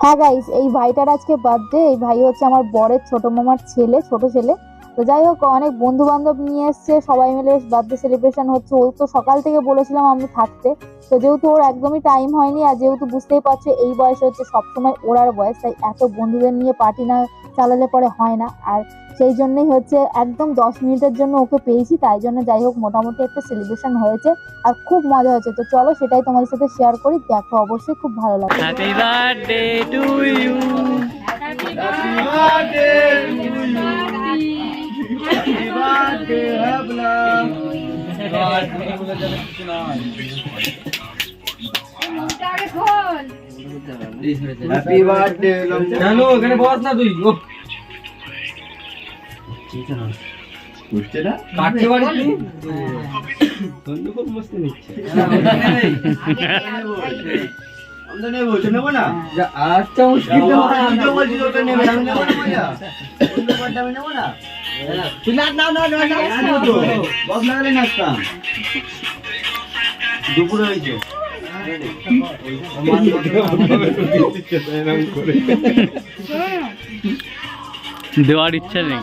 হ্যাঁ গাইস এই ভাইটার আজকে বার্থডে এই ভাই হচ্ছে আমার বরের ছোট মামার ছেলে, ছোট ছেলে। তো যাই হোক অনেক বন্ধু বান্ধব নিয়ে এসছে সবাই মিলে বার্থডে সেলিব্রেশন হচ্ছে। ও তো সকাল থেকে বলেছিলাম আমি থাকতে। তো যেহেতু ওর একদমই টাইম হয়নি আর যেহেতু বুঝতেই পারছ এই বয়সে হচ্ছে সবসময় ওড়ার বয়স তাই এত বন্ধুদের নিয়ে পার্টি না চালালে পরে হয় না। আর সেই জন্যই হচ্ছে একদম দশ মিনিটের জন্য ওকে পেয়েছি তাই জন্য যাই হোক মোটামুটি একটা সেলিব্রেশন হয়েছে আর খুব মজা হয়েছে। তো চলো সেটাই তোমাদের সাথে শেয়ার করি দেখো অবশ্যই খুব ভালো লাগবে। টু ইউ হ্যাপি বার্থডে জানো এখানে বস না তুই ও বুঝছে না কাটতে পারিস নি বন্ধু খুব নিচ্ছে দুপুরে হয়েছে। দেওয়ার ইচ্ছা নেই।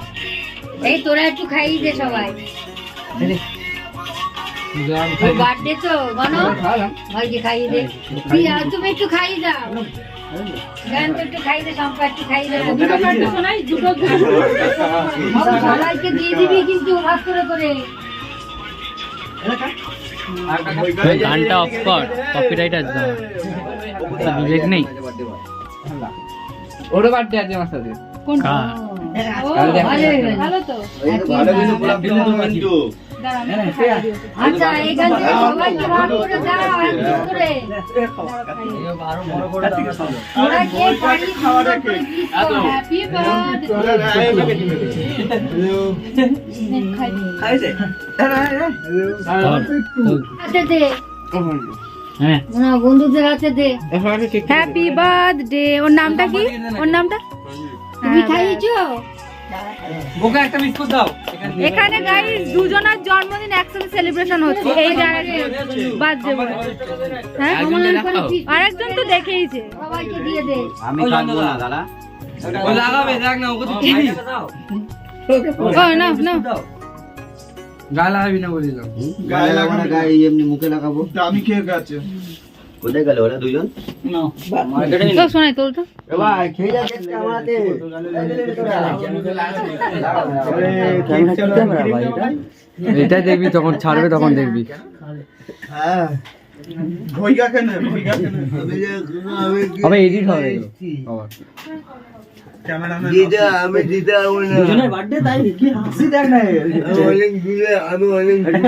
এই তোরা একটু খাইয়ে দে সবাই। বার্থডে তো গণ ভাইকে খাইয়ে দে। তুই আর তুমি একটু খাইয়ে দাও। তো একটু খাইয়ে দে সম্পা একটু খাইয়ে দে। দুটো কাটতে শোনাই দুটো সবাইকে দিয়ে দিবি কিন্তু ভাগ করে করে। গানটা অফ কর কপিরাইট আসবে বিবেক নেই। ওরও বার্থডে আছে আমার সাথে। কার? হয়ে আচ্ছা হ্যাঁ বন্ধুদের হাতে দে। হ্যাপি বার্থডে ওর নামটা কি? ওর নামটা? তুমি খাইয়েছো ওকে একটা বিস্কুট দাও। এখানে গাইস দুজনের জন্মদিন একসাথে সেলিব্রেশন হচ্ছে। এই জায়গাতে বার্থডে হ্যাঁ? আরেকজন তো দেখেইছে। সবাইকে দিয়ে দে। আমি কাটবো না দাদা ও লাগাবে দেখ না ওকে তো দিবি। ও না না গায়ে লাগাবি না বলিলাম গায়ে লাগাবো না গায়ে এমনি মুখে লাগাবো। আমি খেয়ে গেছে কোথায় গেল ওরা দুজন? শোনাই তো। এটা দেখবি তখন ছাড়বে তখন দেখবি। হ্যাঁ। হবে এডিট হবে। আবার দিদা আমি দিদা দুজনের বার্থডে তাই কি হাসি দেখ না অনেক দূরে আমি অনেক দূরে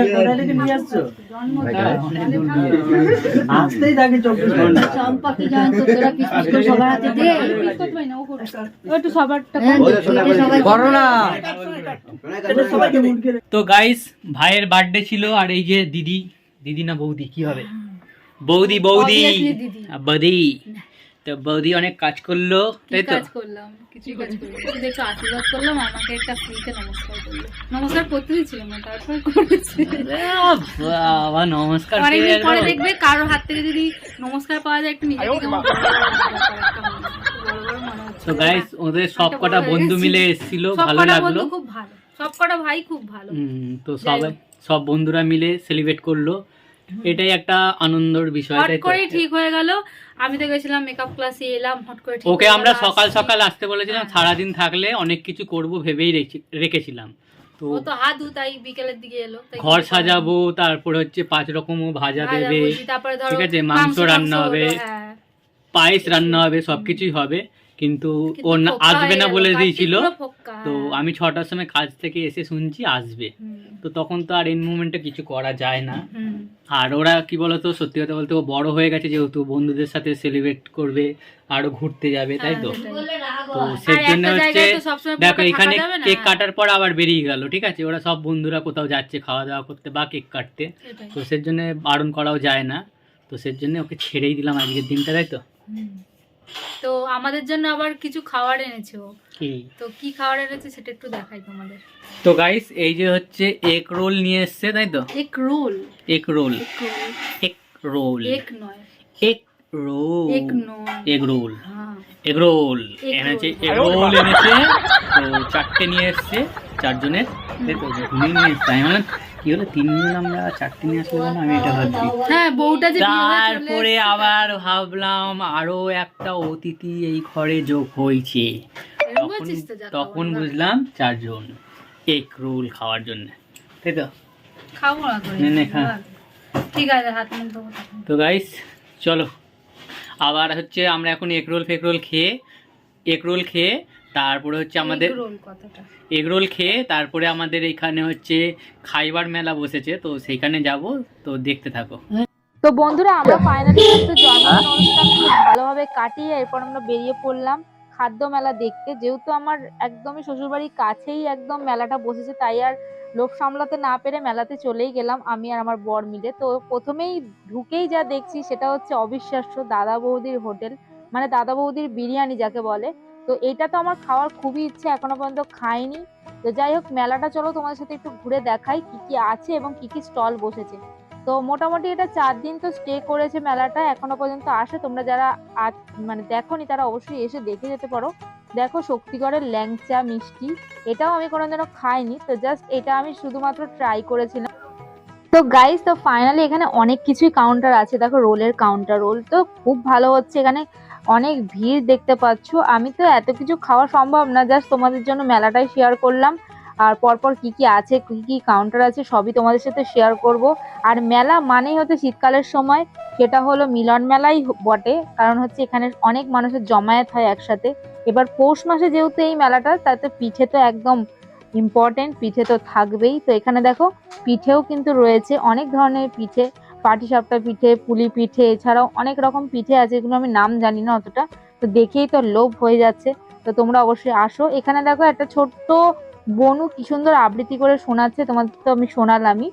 নিয়ে আসছো? আসতেই থাকে চব্বিশ ঘণ্টা। চম্পাকে জয়ন্ত তোরা পিস পিস সবার হাতে দে একটু সবারটা হ্যাঁ, কেটে সবাইকে করো। না তো গাইস ভাইয়ের বার্থডে ছিল আর এই যে দিদি দিদি না বৌদি কি হবে? বৌদি বৌদি। আহ, বৌদি। তো বৌদি অনেক কাজ করল তাই তো? কাজ করলাম? কিছুই কাজ করলাম শুধু একটু আশীর্বাদ করলাম আমাকে একটা ফ্রিতে নমস্কার করল। নমস্কার করতে দিচ্ছিল না তারপর করেছে। বাবা নমস্কার অনেকদিন পরে দেখবে কারোর হাত থেকে যদি নমস্কার পাওয়া যায় একটু তো গাইস ওদের সব কটা বন্ধু মিলে এসেছিল ভালো লাগল। খুব ভালো। সব কটা ভাই খুব ভালো। তো সবাই সব বন্ধুরা মিলে সেলিব্রেট করল। এটাই একটা আনন্দর বিষয় হট? করেই ঠিক হয়ে গেল। আমি তো গেছিলাম মেকআপ ক্লাসে এলাম হট করে ঠিক ওকে আমরা সকাল সকাল আসতে বলেছিলাম সারাদিন থাকলে অনেক কিছু করব ভেবেই রেখেছিলাম। তো ও তো হাত ধু তাই বিকেলের দিকে এলো ঘর সাজাবো তারপরে হচ্ছে পাঁচ রকমও ভাজা দেবে ঠিক আছে মাংস রান্না হবে হ্যাঁ। পায়েস রান্না হবে সবকিছুই হবে। কিন্তু ও না- আসবে না বলে দিয়েছিল। তো। আমি ছটার সময় কাজ থেকে এসে শুনছি আসবে। তো তখন তো আর এন মুমেন্টে কিছু করা যায় না। আর ওরা কি বলতো সত্যি কথা বলতে ও বড় হয়ে গেছে যেহেতু বন্ধুদের সাথে সেলিব্রেট করবে আরও ঘুরতে যাবে তাই তো? হ্যাঁ, তো। সেই জন্য হচ্ছে দেখো এখানে কেক কাটার পর আবার বেরিয়ে গেল ঠিক আছে? ওরা সব বন্ধুরা কোথাও যাচ্ছে খাওয়া দাওয়া করতে বা কেক কাটতে। তো সেই জন্য বারণ করাও যায় না। তো সেই জন্য ওকে ছেড়েই দিলাম আজকের দিনটা তাই তো? হুম। তো আমাদের জন্য আবার কিছু খাবার এনেছে। ও কি? তো কি খাবার এনেছে সেটা একটু দেখাই তোমাদের। তো গাইস এই যে হচ্ছে এগ রোল নিয়ে এসেছে তাই তো? এক রোল এগ রোল এক রোল এগ এক নয়। এগ রোল এক নয়। এগ রোল হ্যাঁ। এগ রোল এনেছে. এগ রোল এনেছে। তো চারটে নিয়ে এসছে চারজনের। ঘুমিয়ে নিয়ে এসছে আমি বললাম কি হলো? তিনজন আমরা চারটে নিয়ে আসলে? আমি এটা ভাবছি। হ্যাঁ বউটা যে হয়ে তারপরে আবার ভাবলাম আরও একটা অতিথি এই ঘরে যোগ হয়েছে। তখন বুঝলাম চারজন এগ রোল খাওয়ার জন্য। তাই তো? খাব না খা। ঠিক আছে হাত। তো গাইস চলো। আবার হচ্ছে আমরা এখন এগ রোল ফেক রোল খেয়ে এগ রোল খেয়ে তারপরে হচ্ছে আমাদের Egg roll কথাটা। এগ রোল খেয়ে তারপরে আমাদের এখানে হচ্ছে খাইবার মেলা বসেছে তো সেইখানে যাব তো দেখতে থাকো। তো বন্ধুরা আমরা ফাইনালি জন্মদিন অনুষ্ঠান খুব ভালোভাবে কাটিয়ে এরপর আমরা বেরিয়ে পড়লাম খাদ্য মেলা দেখতে। যেহেতু আমার একদমই শ্বশুরবাড়ির কাছেই একদম মেলাটা বসেছে তাই আর লোক সামলাতে না পেরে মেলাতে চলেই গেলাম আমি আর আমার বর মিলে। তো প্রথমেই ঢুকেই যা দেখছি সেটা হচ্ছে অবিশ্বাস্য দাদা বৌদির হোটেল মানে দাদা বৌদির বিরিয়ানি যাকে বলে। তো এটা তো আমার খাওয়ার খুবই ইচ্ছে, এখনও পর্যন্ত খাইনি। তো যাই হোক, মেলাটা চলো তোমাদের সাথে একটু ঘুরে দেখাই কি কি আছে এবং কি কি স্টল বসেছে। তো মোটামুটি এটা চার দিন তো স্টে করেছে মেলাটা, এখনও পর্যন্ত আসে। তোমরা যারা আজ মানে দেখোনি তারা অবশ্যই এসে দেখে যেতে পারো। দেখো শক্তিগড়ের ল্যাংচা মিষ্টি, এটাও আমি কোনোদিনও খাইনি। তো জাস্ট এটা আমি শুধুমাত্র ট্রাই করেছিলাম। তো গাইস তো ফাইনালি এখানে অনেক কিছুই কাউন্টার আছে। দেখো রোলের কাউন্টার রোল তো খুব ভালো হচ্ছে এখানে। অনেক ভিড় দেখতে পাচ্ছ। আমি তো এত কিছু খাওয়া সম্ভব না জাস্ট তোমাদের জন্য মেলাটাই শেয়ার করলাম। আর পরপর কি কি আছে, কি কি কাউন্টার আছে, সবই তোমাদের সাথে শেয়ার করব। আর মেলা মানেই হচ্ছে শীতকালের সময়, সেটা হলো মিলন মেলাই বটে। কারণ হচ্ছে এখানে অনেক মানুষের জমায়েত হয় একসাথে। এবার পৌষ মাসে যেহেতু এই মেলাটা, তাতে পিঠে তো একদম ইম্পর্টেন্ট পিঠে তো থাকবেই। তো এখানে দেখো, পিঠেও কিন্তু রয়েছে অনেক ধরনের পিঠে। পাটিসাপটা পিঠে, পুলি পিঠে, এছাড়াও অনেক রকম পিঠে আছে, এগুলো আমি নাম জানি না অতটা। তো দেখেই তো লোভ হয়ে যাচ্ছে। তো তোমরা অবশ্যই আসো। এখানে দেখো একটা ছোট্ট বনু কি সুন্দর আবৃত্তি করে শোনাচ্ছে, তোমাদের তো আমি শোনালামই।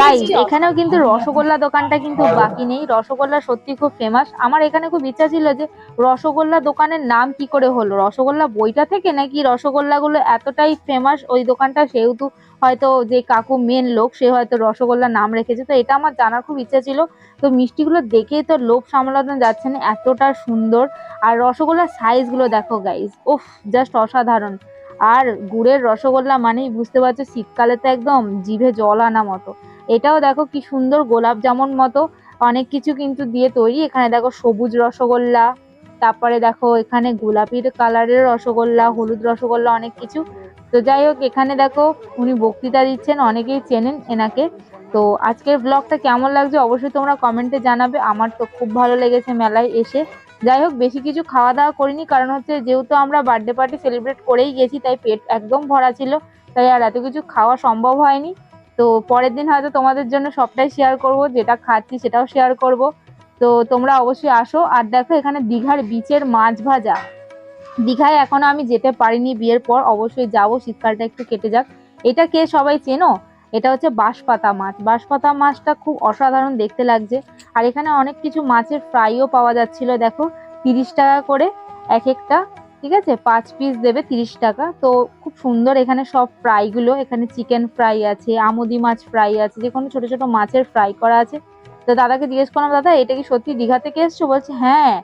গাইস এখানেও কিন্তু রসগোল্লা দোকানটা কিন্তু বাকি নেই। রসগোল্লা সত্যি খুব ফেমাস আমার এখানে খুব ইচ্ছা ছিল যে রসগোল্লা দোকানের নাম কি করে হলো? রসগোল্লা বইটা থেকে নাকি রসগোল্লাগুলো এতটাই ফেমাস ওই দোকানটা? সেহেতু হয়তো যে কাকু মেন লোক সে হয়তো রসগোল্লা নাম রেখেছে। তো এটা আমার জানার খুব ইচ্ছা ছিল। তো মিষ্টিগুলো দেখেই তো লোভ সামলানো যাচ্ছে না এতটা সুন্দর। আর রসগোল্লার সাইজগুলো দেখো গাইস উফ জাস্ট অসাধারণ। আর গুড়ের রসগোল্লা মানেই বুঝতে পারছ শীতকালে তো একদম জিভে জল আনা মতো। এটাও দেখো কি সুন্দর গোলাপ জামুন মতো। অনেক কিছু কিন্তু দিয়ে তৈরি। এখানে দেখো সবুজ রসগোল্লা, তারপরে দেখো এখানে গোলাপির কালারের রসগোল্লা, হলুদ রসগোল্লা, অনেক কিছু। তো যাই হোক, এখানে দেখো উনি বক্তৃতা দিচ্ছেন, অনেকেই চেনেন এনাকে। তো আজকের ব্লগটা কেমন লাগছে অবশ্যই তোমরা কমেন্টে জানাবে। আমার তো খুব ভালো লেগেছে মেলায় এসে। যাই হোক, বেশি কিছু খাওয়া দাওয়া করিনি, কারণ হচ্ছে যেহেতু আমরা বার্থডে পার্টি সেলিব্রেট করেই গেছি, তাই পেট একদম ভরা ছিল, তাই আর এত কিছু খাওয়া সম্ভব হয়নি। তো পরের দিন হয়তো তোমাদের জন্য সবটাই শেয়ার করব, যেটা খাচ্ছি সেটাও শেয়ার করব। তো তোমরা অবশ্যই আসো, আর দেখো এখানে দীঘার বিচের মাছ ভাজা। দীঘায় এখনও আমি যেতে পারিনি, বিয়ের পর অবশ্যই যাব, শীতকালটা একটু কেটে যাক। এটা কে সবাই চেনো? এটা হচ্ছে বাঁশপাতা মাছ। বাঁশপাতা মাছটা খুব অসাধারণ দেখতে লাগছে। আর এখানে অনেক কিছু মাছের ফ্রাইও পাওয়া যাচ্ছিল, দেখো, তিরিশ টাকা করে এক একটা, ঠিক আছে? পাঁচ পিস দেবে তিরিশ টাকা। তো খুব সুন্দর এখানে সব ফ্রাইগুলো এখানে চিকেন ফ্রাই আছে, আমুদি মাছ ফ্রাই আছে, যে কোনো ছোট ছোট মাছের ফ্রাই করা আছে। তো দাদাকে জিজ্ঞেস করলাম, দাদা, এটা কি সত্যি দীঘা থেকে এসছো? বলছে হ্যাঁ।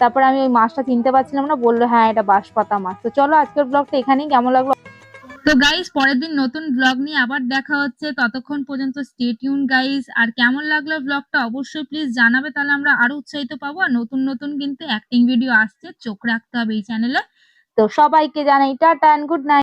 তারপরে আমি ওই মাছটা চিনতে পারছিলাম না, বলল হ্যাঁ এটা বাঁশপাতা মাছ। তো চলো, আজকের ব্লগটা এখানেই। কেমন লাগল? তো গাইস পরের দিন নতুন ব্লগ নিয়ে আবার দেখা হচ্ছে। ততক্ষণ পর্যন্ত স্টে টিউন গাইস আর কেমন লাগল ব্লগটা অবশ্যই প্লিজ জানাবে, তাহলে আমরা আরও উৎসাহিত পাবো। আর নতুন নতুন কিন্তু অ্যাক্টিং ভিডিও আসছে, চোখ রাখতে হবে এই চ্যানেলে তো সবাইকে জানাই, টাটা গুড নাইট